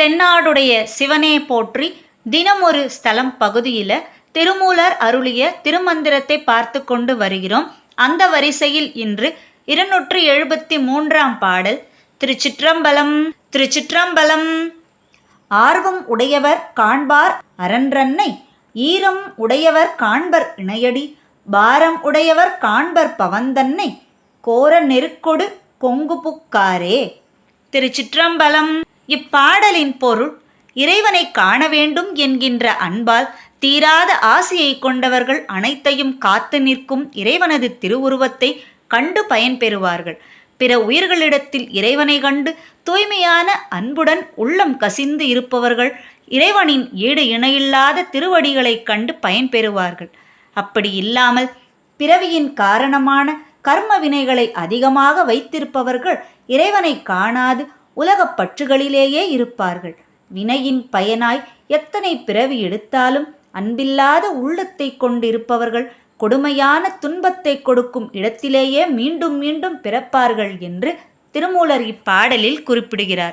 தென்னாடுடைய சிவனே போற்றி தினம் ஒரு ஸ்தலம் பகுதியில் திருமூலர் அருளிய திருமந்திரத்தை பார்த்து கொண்டு வருகிறோம். அந்த வரிசையில் இன்று இருநூற்று எழுபத்தி மூன்றாம் பாடல். திருச்சிற்றம்பலம் திருச்சிற்றம்பலம். ஆர்வம் உடையவர் காண்பார் அரன்றன்னை ஈரம் உடையவர் காண்பர் இணையடி பாரம் உடையவர் காண்பர் பவந்தன்னை கோர நெருக்கொடு கொங்கு புக்காரே. திருச்சிற்றம்பலம். இப்பாடலின் பொருள் இறைவனை காண வேண்டும் என்கின்ற அன்பால் தீராத ஆசையை கொண்டவர்கள் அனைத்தையும் காத்து நிற்கும் இறைவனது திருவுருவத்தை கண்டு பயன்பெறுவார்கள் பிற உயிர்களிடத்தில் இறைவனை கண்டு தூய்மையான அன்புடன் உள்ளம் கசிந்து இருப்பவர்கள் இறைவனின் ஈடு இணையில்லாத திருவடிகளைக் கண்டு பயன்பெறுவார்கள் அப்படி இல்லாமல் பிறவியின் காரணமான கர்ம வினைகளை அதிகமாக வைத்திருப்பவர்கள் இறைவனை காணாது உலகப் பற்றுகளிலேயே இருப்பார்கள். வினையின் பயனாய் எத்தனை பிறவி எடுத்தாலும் அன்பில்லாத உள்ளத்தை கொண்டிருப்பவர்கள் கொடுமையான துன்பத்தை கொடுக்கும் இடத்திலேயே மீண்டும் மீண்டும் பிறப்பார்கள் என்று திருமூலர் இப்பாடலில் குறிப்பிடுகிறார்.